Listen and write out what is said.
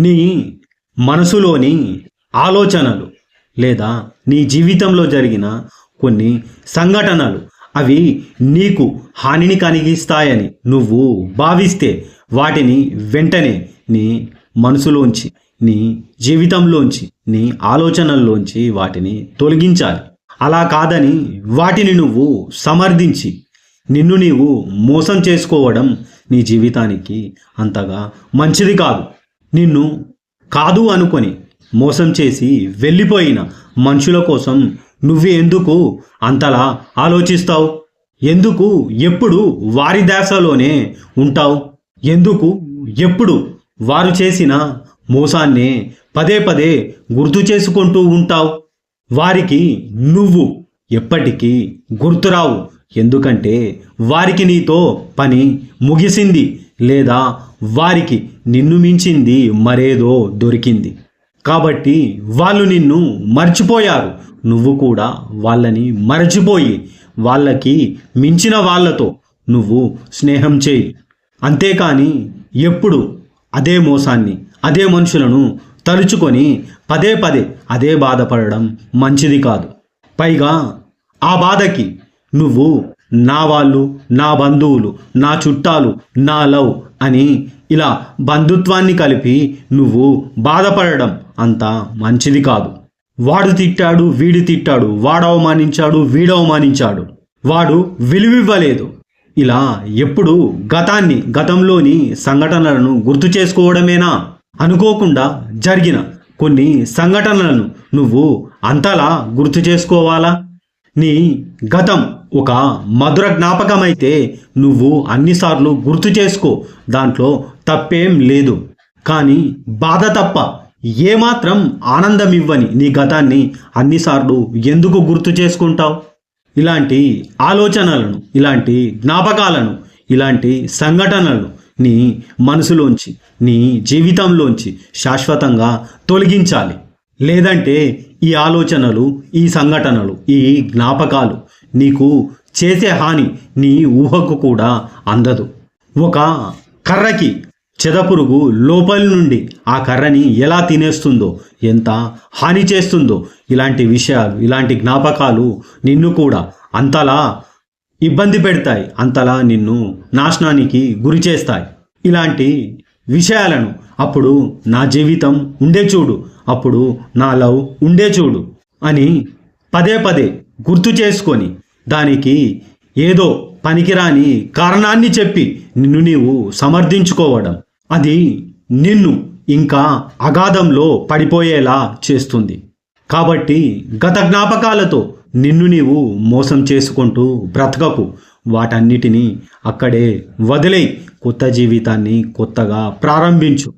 నీ మనసులోని ఆలోచనలు లేదా నీ జీవితంలో జరిగిన కొన్ని సంఘటనలు అవి నీకు హానిని కలిగిస్తాయని నువ్వు భావిస్తే వాటిని వెంటనే నీ మనసులోంచి నీ జీవితంలోంచి నీ ఆలోచనల్లోంచి వాటిని తొలగించాలి. అలా కాదని వాటిని నువ్వు సమర్థించి నిన్ను నీవు మోసం చేసుకోవడం నీ జీవితానికి అంతగా మంచిది కాదు. నిన్ను కాదు అనుకొని మోసం చేసి వెళ్ళిపోయిన మనుషుల కోసం నువ్వు ఎందుకు అంతలా ఆలోచిస్తావు? ఎందుకు ఎప్పుడు వారి దాసలోనే ఉంటావు? ఎందుకు ఎప్పుడు వారు చేసిన మోసాన్ని పదే పదే గుర్తు చేసుకుంటూ ఉంటావు? వారికి నువ్వు ఎప్పటికీ గుర్తురావు. ఎందుకంటే వారికి నీతో పని ముగిసింది. లేదా వారికి నిన్ను మించింది మరేదో దొరికింది. కాబట్టి వాళ్ళు నిన్ను మర్చిపోయారు. నువ్వు కూడా వాళ్ళని మరచిపోయి వాళ్ళకి మించిన వాళ్ళతో నువ్వు స్నేహం చేయి. అంతేకాని ఎప్పుడు అదే మోసాన్ని అదే మనుషులను తలుచుకొని పదే పదే అదే బాధపడడం మంచిది కాదు. పైగా ఆ బాధకి నువ్వు నా వాళ్ళు నా బంధువులు నా చుట్టాలు నా లవ్ అని ఇలా బంధుత్వాన్ని కలిపి నువ్వు బాధపడడం అంత మంచిది కాదు. వాడు తిట్టాడు వీడు తిట్టాడు వాడు అవమానించాడు వీడు అవమానించాడు. వాడు విలువివ్వలేదు. ఇలా ఎప్పుడు గతాన్ని గతంలోని సంఘటనలను గుర్తు చేసుకోవడమేనా? అనుకోకుండా జరిగిన కొన్ని సంఘటనలను నువ్వు అంతలా గుర్తు చేసుకోవాలా? నీ గతం ఒక మధుర జ్ఞాపకమైతే నువ్వు అన్నిసార్లు గుర్తు చేసుకో. దాంట్లో తప్పేం లేదు. కానీ బాధ తప్ప ఏమాత్రం ఆనందం ఇవ్వని నీ గతాన్ని అన్నిసార్లు ఎందుకు గుర్తు చేసుకుంటావు? ఇలాంటి ఆలోచనలను ఇలాంటి జ్ఞాపకాలను ఇలాంటి సంఘటనలు నీ మనసులోంచి నీ జీవితంలోంచి శాశ్వతంగా తొలగించాలి. లేదంటే ఈ ఆలోచనలు ఈ సంఘటనలు ఈ జ్ఞాపకాలు నీకు చేసే హాని నీ ఊహకు కూడా అందదు. ఒక కర్రకి చెదపురుగు లోపలి నుండి ఆ కర్రని ఎలా తినేస్తుందో ఎంత హాని చేస్తుందో ఇలాంటి విషయాలు ఇలాంటి జ్ఞాపకాలు నిన్ను కూడా అంతలా ఇబ్బంది పెడతాయి అంతలా నిన్ను నాశనానికి గురి చేస్తాయి. ఇలాంటి విషయాలను అప్పుడు నా జీవితం ఉండే చూడు. అప్పుడు నా లవ్ ఉండే చూడు అని పదే పదే గుర్తు చేసుకొని దానికి ఏదో పనికిరాని కారణాన్ని చెప్పి నిన్ను నీవు సమర్థించుకోవడం. అది నిన్ను ఇంకా అగాధంలో పడిపోయేలా చేస్తుంది. కాబట్టి గత జ్ఞాపకాలతో నిన్ను నీవు మోసం చేసుకుంటూ బ్రతకకు. వాటన్నిటినీ అక్కడే వదిలేయి. కొత్త జీవితాన్ని కొత్తగా ప్రారంభించు.